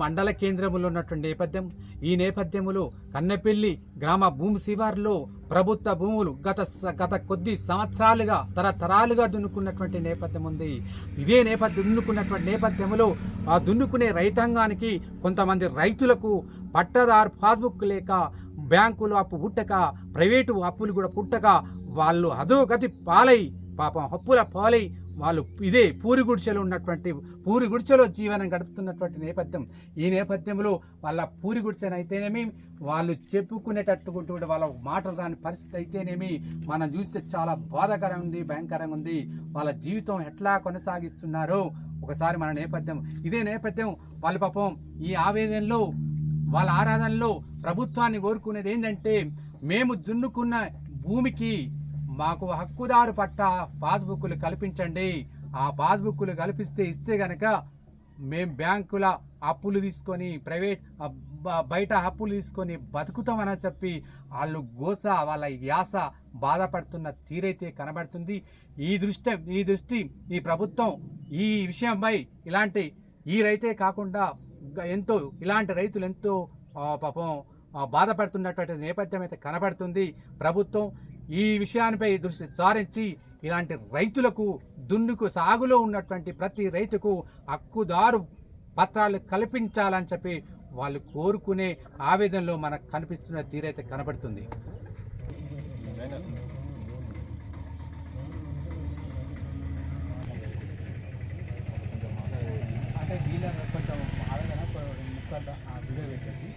మండల కేంద్రంలో ఉన్నటువంటి నేపథ్యం ఈ నేపథ్యంలో కన్నెపల్లి గ్రామ భూమి శివార్లో ప్రభుత్వ భూములు గత గత కొద్ది సంవత్సరాలుగా తరతరాలుగా దున్నుకున్నటువంటి నేపథ్యం ఉంది. ఇదే నేపథ్యం దున్నుకున్నటువంటి నేపథ్యంలో ఆ దున్నుకునే రైతాంగానికి కొంతమంది రైతులకు పట్టదారు పాస్బుక్ లేక బ్యాంకులు అప్పు పుట్టక ప్రైవేటు అప్పులు కూడా పుట్టక వాళ్ళు అధోగతి పాలై పాపం అప్పుల పాలై వాళ్ళు ఇదే పూరి గుడిసెలో ఉన్నటువంటి పూరి గుడిసెలో జీవనం గడుపుతున్నటువంటి నేపథ్యం. ఈ నేపథ్యంలో వాళ్ళ పూరి గుడిచెనైతేనేమి వాళ్ళు చెప్పుకునేటట్టుకుంటూ కూడా వాళ్ళ మాటలు రాని పరిస్థితి అయితేనేమి మనం చూస్తే చాలా బాధాకరంగా ఉంది భయంకరంగా ఉంది వాళ్ళ జీవితం ఎట్లా కొనసాగిస్తున్నారో ఒకసారి మన నేపథ్యం. ఇదే నేపథ్యం వాళ్ళ పాపం ఈ ఆవేదనలో వాళ్ళ ఆరాధనలో ప్రభుత్వాన్ని కోరుకునేది ఏంటంటే మేము దున్నుకున్న భూమికి మాకు హక్కుదారు పట్ట పాస్బుక్లు కల్పించండి. ఆ పాస్బుక్లు కల్పిస్తే ఇస్తే గనక మేం బ్యాంకుల అప్పులు తీసుకొని ప్రైవేట్ బయట అప్పులు తీసుకొని బతుకుతామని చెప్పి వాళ్ళు గోస వాళ్ళ యాస బాధపడుతున్న తీరైతే కనబడుతుంది. ఈ దృష్టి ఈ దృష్టి ఈ ప్రభుత్వం ఈ విషయంపై ఇలాంటి ఈ రైతే కాకుండా ఎంతో ఇలాంటి రైతులు ఎంతో పాపం బాధపడుతున్నటువంటి నేపథ్యం అయితే కనబడుతుంది. ప్రభుత్వం ఈ విషయానిపై దృష్టి సారించి ఇలాంటి రైతులకు దున్నుకు సాగులో ఉన్నటువంటి ప్రతి రైతుకు హక్కుదారు పత్రాలు కల్పించాలని చెప్పి వాళ్ళు కోరుకునే ఆవేదనలో మనకు కనిపిస్తున్న తీరైతే కనబడుతుంది. అంటే వీళ్ళ కొంచెం ఆవేదన ముక్కలు ఆ వీడియో పెట్టండి.